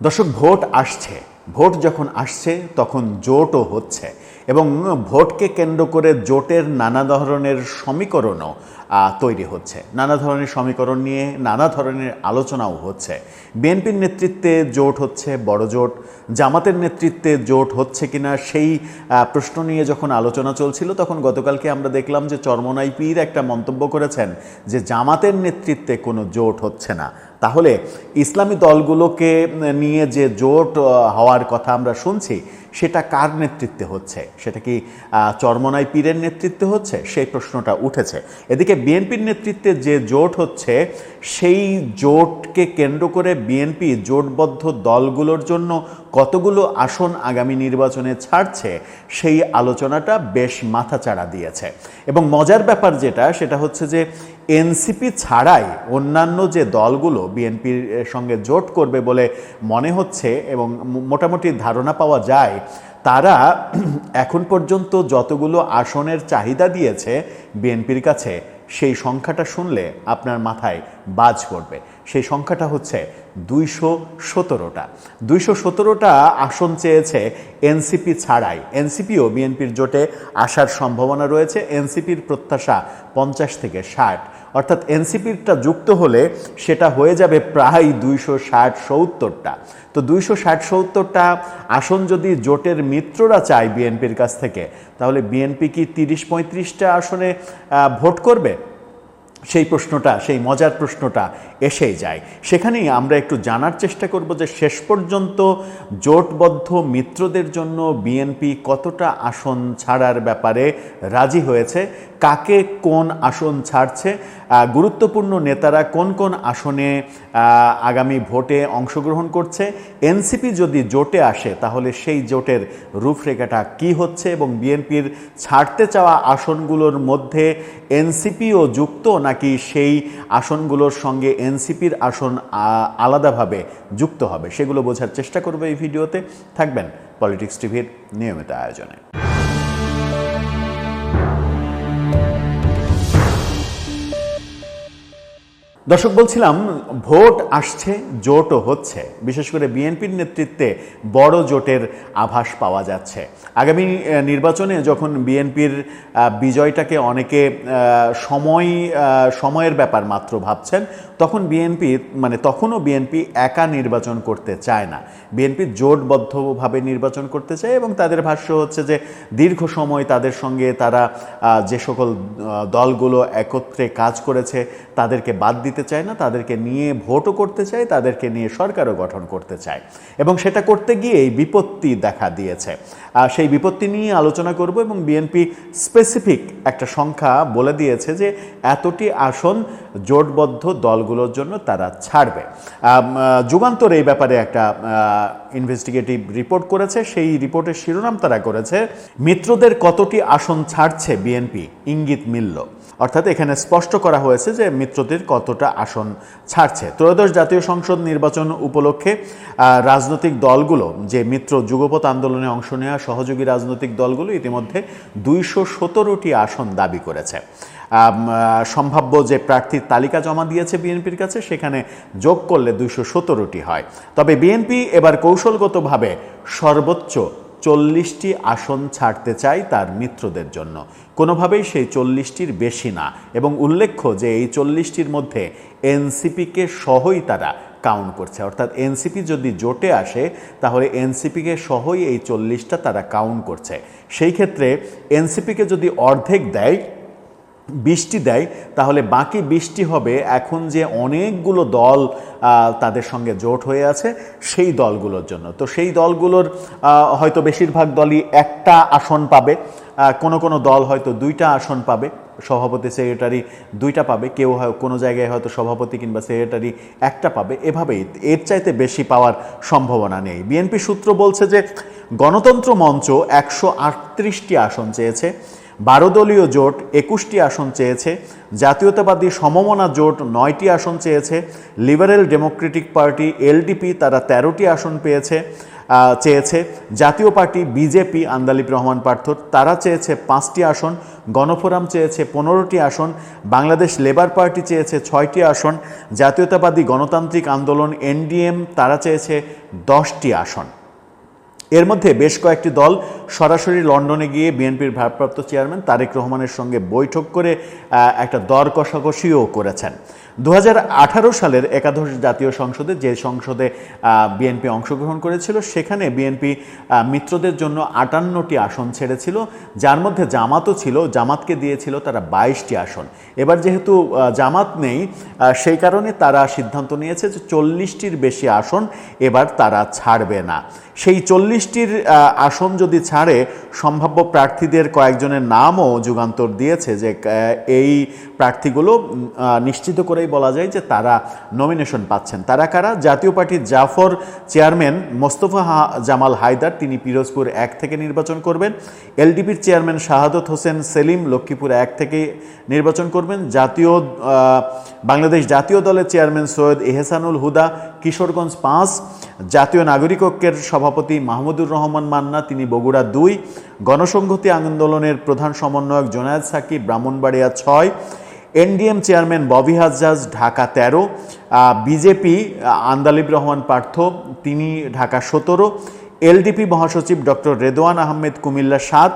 দর্শক, ভোট আসছে। ভোট যখন আসছে, তখন জোটও হচ্ছে এবং ভোটকে কেন্দ্র করে জোটের নানা ধরনের সমীকরণও তৈরি হচ্ছে। নানা ধরনের সমীকরণ নিয়ে নানা ধরনের আলোচনাও হচ্ছে। বিএনপির নেতৃত্বে জোট হচ্ছে, বড় জোট। জামাতের নেতৃত্বে জোট হচ্ছে কিনা, সেই প্রশ্ন নিয়ে যখন আলোচনা চলছিল, তখন গতকালকে আমরা দেখলাম যে চরমনাই পীর একটা মন্তব্য করেছেন যে, জামাতের নেতৃত্বে কোনো জোট হচ্ছে না। তাহলে ইসলামী দলগুলোকে নিয়ে যে জোট হওয়ার কথা আমরা শুনছি, সেটা কার নেতৃত্বে হচ্ছে? সেটা কি চরমনাই পীরের নেতৃত্বে হচ্ছে? সেই প্রশ্নটা উঠেছে। এদিকে বিএনপির নেতৃত্বে যে জোট হচ্ছে, সেই জোটকে কেন্দ্র করে বিএনপি জোটবদ্ধ দলগুলোর জন্য কতগুলো আসন আগামী নির্বাচনে ছাড়ছে, সেই আলোচনাটা বেশ মাথাচাড়া দিয়েছে। এবং মজার ব্যাপার যেটা, সেটা হচ্ছে যে এনসিপি ছাড়াই অন্যান্য যে দলগুলো বিএনপির সঙ্গে জোট করবে বলে মনে হচ্ছে এবং মোটামুটি ধারণা পাওয়া যায়, তারা এখন পর্যন্ত যতগুলো আসনের চাহিদা দিয়েছে বিএনপির কাছে, সেই সংখ্যাটা শুনলে আপনার মাথায় বাজ পড়বে। সেই সংখ্যাটা হচ্ছে দুইশো সতেরোটা। দুইশো সতেরোটা আসন চেয়েছে এনসিপি ছাড়াই। এনসিপিও বিএনপির জোটে আসার সম্ভাবনা রয়েছে। এনসিপির প্রত্যাশা পঞ্চাশ থেকে ষাট। অর্থাৎ এনসিপিরটা যুক্ত হলে সেটা হয়ে যাবে প্রায় দুইশো ষাট সত্তরটা। তো দুইশো ষাট সত্তরটা আসন যদি জোটের মিত্ররা চায় বিএনপির কাছ থেকে, তাহলে বিএনপি কি তিরিশ পঁয়ত্রিশটা আসনে ভোট করবে? সেই প্রশ্নটা, সেই মজার প্রশ্নটা এসেই যায়। সেখানেই আমরা একটু জানার চেষ্টা করব যে শেষ পর্যন্ত জোটবদ্ধ মিত্রদের জন্য বিএনপি কতটা আসন ছাড়ার ব্যাপারে রাজি হয়েছে, কাকে কোন আসন ছাড়ছে গুরুত্বপূর্ণ নেতারা কোন কোন আসনে আগামী ভোটে অংশগ্রহণ করছে, এনসিপি যদি জোটে আসে তাহলে সেই জোটের রূপরেখাটা কি হচ্ছে এবং বিএনপির ছাড়তে চাওয়া আসনগুলোর মধ্যে এনসিপিও যুক্ত নাকি সেই আসনগুলোর সঙ্গে এনসিপির আসন আলাদাভাবে যুক্ত হবে? সেগুলো বোঝার চেষ্টা করবে এই ভিডিওতে। থাকবেন পলিটিক্স টিভির নিয়মিত আয়োজনে। দর্শক, বলছিলাম ভোট আসছে, জোটও হচ্ছে। বিশেষ করে বিএনপির নেতৃত্বে বড় জোটের আভাস পাওয়া যাচ্ছে। আগামী নির্বাচনে যখন বিএনপির বিজয়টাকে অনেকে সময় সময়ের ব্যাপার মাত্র ভাবছেন, তখন বিএনপি মানে তখনও বিএনপি একা নির্বাচন করতে চায় না। বিএনপি জোটবদ্ধভাবে নির্বাচন করতে চায় এবং তাদের ভাষ্য হচ্ছে যে দীর্ঘ সময় তাদের সঙ্গে তারা যে সকল দলগুলো একত্রে কাজ করেছে, তাদেরকে বাদ দিতে চায় না তাদেরকে নিয়ে ভোটও করতে চায় তাদেরকে নিয়ে সরকারও গঠন করতে চায়। এবং সেটা করতে গিয়েই বিপত্তি দেখা দিয়েছে। আহ, সেই বিপত্তি নিয়ে আলোচনা করব এবং বিএনপি স্পেসিফিক একটা সংখ্যা বলে দিয়েছে যে এতটি আসন জোটবদ্ধ দলগুলোর জন্য তারা ছাড়বে। যুগান্তর এই ব্যাপারে একটা ইনভেস্টিগেটিভ রিপোর্ট করেছে। সেই রিপোর্টের শিরোনাম তারা করেছে মিত্রদের কতটি আসন ছাড়ছে? বিএনপি ইঙ্গিত মিলল। অর্থাৎ এখানে স্পষ্ট করা হয়েছে যে মিত্রদের কতটা আসন ছাড়ছে। ত্রয়োদশ জাতীয় সংসদ নির্বাচন উপলক্ষে রাজনৈতিক দলগুলো, যে মিত্র যুগপৎ আন্দোলনে অংশ নেওয়া সহযোগী রাজনৈতিক দলগুলো ইতিমধ্যে দুইশো সতেরোটি আসন দাবি করেছে। সম্ভাব্য যে প্রার্থীর তালিকা জমা দিয়েছে বিএনপির কাছে, সেখানে যোগ করলে দুইশো সতেরোটি হয়। তবে বিএনপি এবার কৌশলগতভাবে সর্বোচ্চ চল্লিশটি আসন ছাড়তে চায় তার মিত্রদের জন্য। কোনোভাবেই সেই চল্লিশটির বেশি না এবং উল্লেখ্য যে এই চল্লিশটির মধ্যে এনসিপিকে সহই তারা কাউন্ট করছে। অর্থাৎ এনসিপি যদি জোটে আসে, তাহলে এনসিপিকে সহই এই চল্লিশটা তারা কাউন্ট করছে। সেই ক্ষেত্রে এনসিপিকে যদি অর্ধেক দেয় বৃষ্টি দেয়, তাহলে বাকি বৃষ্টি হবে এখন যে অনেকগুলো দল তাদের সঙ্গে জোট হয়ে আছে সেই দলগুলোর জন্য। তো সেই দলগুলোর হয়তো বেশিরভাগ দলই একটা আসন পাবে। কোনো কোনো দল হয়তো দুইটা আসন পাবে, সভাপতি, সেক্রেটারি দুইটা পাবে। কেউ হয় কোনো জায়গায় হয়তো সভাপতি কিংবা সেক্রেটারি একটা পাবে। এভাবেই, এর চাইতে বেশি পাওয়ার সম্ভাবনা নেই। বিএনপি সূত্র বলছে যে গণতন্ত্র মঞ্চ একশো আসন চেয়েছে। বারো দলীয় জোট একুশটি আসন চেয়েছে, জাতীয়তাবাদী সমমনা জোট নয়টি আসন চেয়েছে, লিবারেল ডেমোক্রেটিক পার্টি এলডিপি তারা তেরোটি আসন পেয়েছে চেয়েছে, জাতীয় পার্টি বিজেপি, আন্দালিব রহমান পার্থ তারা চেয়েছে পাঁচটি আসন, গণফোরাম চেয়েছে পনেরোটি আসন, বাংলাদেশ লেবার পার্টি চেয়েছে ছয়টি আসন, জাতীয়তাবাদী গণতান্ত্রিক আন্দোলন এনডিএম তারা চেয়েছে দশটি আসন। এর মধ্যে বেশ কয়েকটি দল সরাসরি লন্ডনে গিয়ে বিএনপির ভারপ্রাপ্ত চেয়ারম্যান তারেক রহমানের সঙ্গে বৈঠক করে একটা দর কষাকষিও করেছেন। দু হাজার আঠারো সালের একাদশ জাতীয় সংসদে যে সংসদে বিএনপি অংশগ্রহণ করেছিল, সেখানে বিএনপি মিত্রদের জন্য আটান্নটি আসন ছেড়েছিল, যার মধ্যে জামাতও ছিল, জামাতকে দিয়েছিল তারা বাইশটি আসন। এবার যেহেতু জামাত নেই সেই কারণে তারা সিদ্ধান্ত নিয়েছে যে চল্লিশটির বেশি আসন এবার তারা ছাড়বে না। সেই চল্লিশটির আসন যদি ছাড়ে সম্ভাব্য প্রার্থীদের কয়েকজনের নামও যুগান্তর দিয়েছে যে এই প্রার্থীগুলো নিশ্চিত করেই বলা যায় যে তারা নমিনেশন পাচ্ছেন। তারা কারা? জাতীয় পার্টির জাফর চেয়ারম্যান মোস্তফা জামাল হায়দার, তিনি পিরোজপুর এক থেকে নির্বাচন করবেন। এলডিপির চেয়ারম্যান শাহাদত হোসেন সেলিম লক্ষ্মীপুর এক থেকে নির্বাচন করবেন। জাতীয় বাংলাদেশ জাতীয় দলের চেয়ারম্যান সৈয়দ এহসানুল হুদা, কিশোরগঞ্জ পাঁচ। জাতীয় নাগরিক ঐক্যের সভাপতি মাহমুদুর রহমান মান্না, তিনি বগুড়া দুই, গণসংহতি আন্দোলনের প্রধান সমন্বয়ক জোনায়েদ সাকিব, ব্রাহ্মণবাড়িয়া ছয়, এনডিএম চেয়ারম্যান ববি হাজ্জাজ, ঢাকা তেরো বিজেপি আন্দালিব রহমান পার্থ, তিনি ঢাকা সতেরো, এলডিপি মহাসচিব ডক্টর রেদোয়ান আহমেদ কুমিল্লা সাত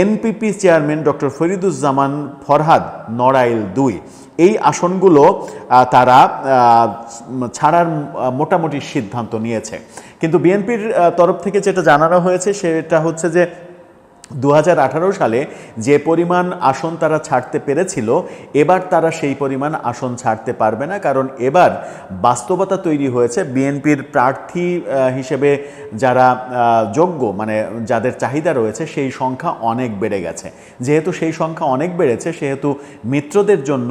NPP chairman doctor Fariduzzaman Farhad Narail দুই। এই আসনগুলো তারা ছাড়ার মোটামুটি সিদ্ধান্ত নিয়েছে। কিন্তু বিএনপির তরফ থেকে যেটা জানানো হয়েছে, সেটা হচ্ছে যে দু হাজার আঠারো সালে যে পরিমাণ আসন তারা ছাড়তে পেরেছিল, এবার তারা সেই পরিমাণ আসন ছাড়তে পারবে না, কারণ এবার বাস্তবতা তৈরি হয়েছে। বিএনপির প্রার্থী হিসেবে যারা যোগ্য মানে যাদের চাহিদা রয়েছে, সেই সংখ্যা অনেক বেড়ে গেছে। যেহেতু সেই সংখ্যা অনেক বেড়েছে, সেহেতু মিত্রদের জন্য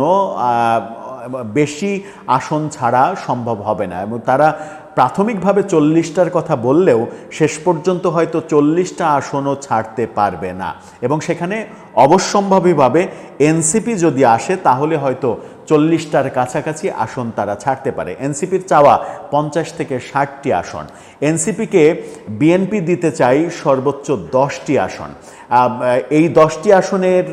বেশি আসন ছাড়া সম্ভব হবে না। এবং তারা প্রাথমিকভাবে চল্লিশটার কথা বললেও শেষ পর্যন্ত হয়তো চল্লিশটা আসনও ছাড়তে পারবে না। এবং সেখানে অবশ্যম্ভাবীভাবে এনসিপি যদি আসে, তাহলে হয়তো চল্লিশটার কাছাকাছি আসন তারা ছাড়তে পারে। এনসিপির চাওয়া পঞ্চাশ থেকে ষাটটি আসন। এনসিপিকে বিএনপি দিতে চাই সর্বোচ্চ দশটি আসন। এই দশটি আসনের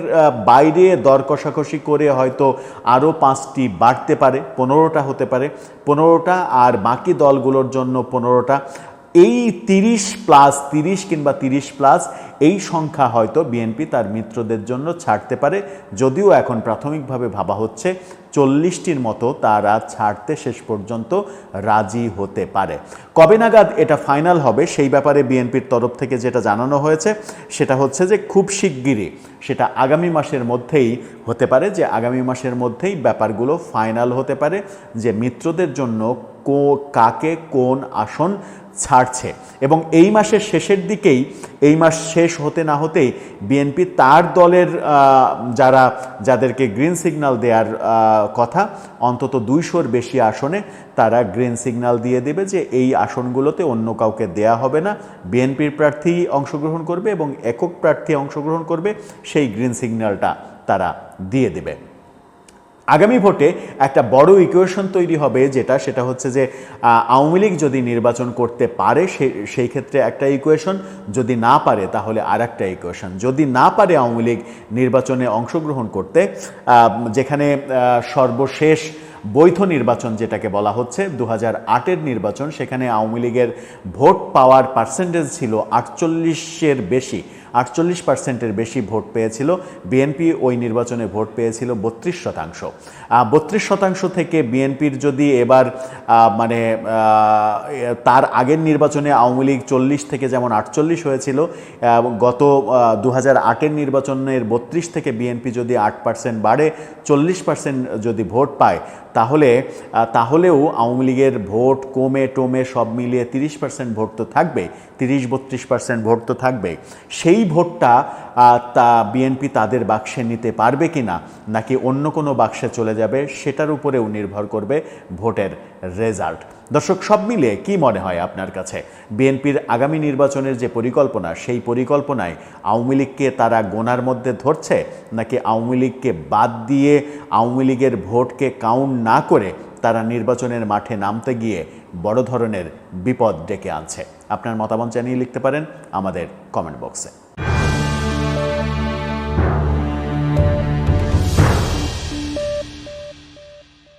বাইরে দর কষাকষি করে হয়তো আরও পাঁচটি বাড়তে পারে, পনেরোটা হতে পারে। পনেরোটা আর বাকি দলগুলোর জন্য পনেরোটা। এই তিরিশ প্লাস, তিরিশ কিংবা তিরিশ প্লাস এই সংখ্যা হয়তো বিএনপি তার মিত্রদের জন্য ছাড়তে পারে, যদিও এখন প্রাথমিকভাবে ভাবা হচ্ছে চল্লিশটির মতো তারা ছাড়তে শেষ পর্যন্ত রাজি হতে পারে। কবে নাগাদ এটা ফাইনাল হবে সেই ব্যাপারে বিএনপির তরফ থেকে যেটা জানানো হয়েছে, সেটা হচ্ছে যে খুব শিগগিরই সেটা আগামী মাসের মধ্যেই হতে পারে, যে আগামী মাসের মধ্যেই ব্যাপারগুলো ফাইনাল হতে পারে, যে মিত্রদের জন্য কো, কাকে কোন আসন ছাড়ছে। এবং এই মাসের শেষের দিকেই, এই মাস শেষ হতে না হতেই বিএনপি তার দলের যারা, যাদেরকে গ্রিন সিগন্যাল দেওয়ার কথা, অন্তত দুইশোর বেশি আসনে তারা গ্রিন সিগন্যাল দিয়ে দেবে যে এই আসনগুলোতে অন্য কাউকে দেয়া হবে না। বিএনপির প্রার্থী অংশগ্রহণ করবে এবং একক প্রার্থী অংশগ্রহণ করবে, সেই গ্রিন সিগন্যালটা তারা দিয়ে দেবে। আগামী ভোটে একটা বড় ইকুয়েশন তৈরি হবে যেটা, সেটা হচ্ছে যে আওয়ামী লীগ যদি নির্বাচন করতে পারে সেই ক্ষেত্রে একটা ইকুয়েশন যদি না পারে তাহলে আর একটা ইকুয়েশন যদি না পারে আওয়ামী লীগ নির্বাচনে অংশগ্রহণ করতে যেখানে সর্বশেষ বৈধ নির্বাচন যেটাকে বলা হচ্ছে দু হাজার নির্বাচন, সেখানে আওয়ামী লীগের ভোট পাওয়ার পার্সেন্টেজ ছিল আটচল্লিশের বেশি। আটচল্লিশ পার্সেন্টের বেশি ভোট পেয়েছিল। বিএনপি ওই নির্বাচনে ভোট পেয়েছিল বত্রিশ শতাংশ। বত্রিশ শতাংশ থেকে বিএনপির যদি এবার মানে তার আগের নির্বাচনে আওয়ামী লীগ চল্লিশ থেকে যেমন আটচল্লিশ হয়েছিল গত দু হাজার আটের নির্বাচনের বত্রিশ থেকে বিএনপি যদি আট পার্সেন্ট বাড়ে, চল্লিশ পার্সেন্ট যদি ভোট পায়, তাহলে তাহলেও আওয়ামী লীগের ভোট কমে টমে সব মিলিয়ে তিরিশ পার্সেন্ট ভোট তো থাকবে তিরিশ বত্রিশ পার্সেন্ট ভোট তো থাকবে সেই ভোটটা তা বিএনপি তাদের বাক্সে নিতে পারবে কি না নাকি অন্য কোনো বাক্সে চলে যাবে, সেটার উপরেও নির্ভর করবে ভোটের রেজাল্ট। দর্শক, সব মিলে কি মনে হয় আপনার কাছে? বিএনপির আগামী নির্বাচনের যে পরিকল্পনা, সেই পরিকল্পনায় আওয়ামী লীগকে তারা গোনার মধ্যে ধরছে, নাকি আওয়ামী লীগকে বাদ দিয়ে আওয়ামী লীগের ভোটকে কাউন্ট না করে তারা নির্বাচনের মাঠে নামতে গিয়ে বড় ধরনের বিপদ ডেকে আনছে? আপনার মতামত জানিয়ে লিখতে পারেন আমাদের কমেন্ট বক্সে।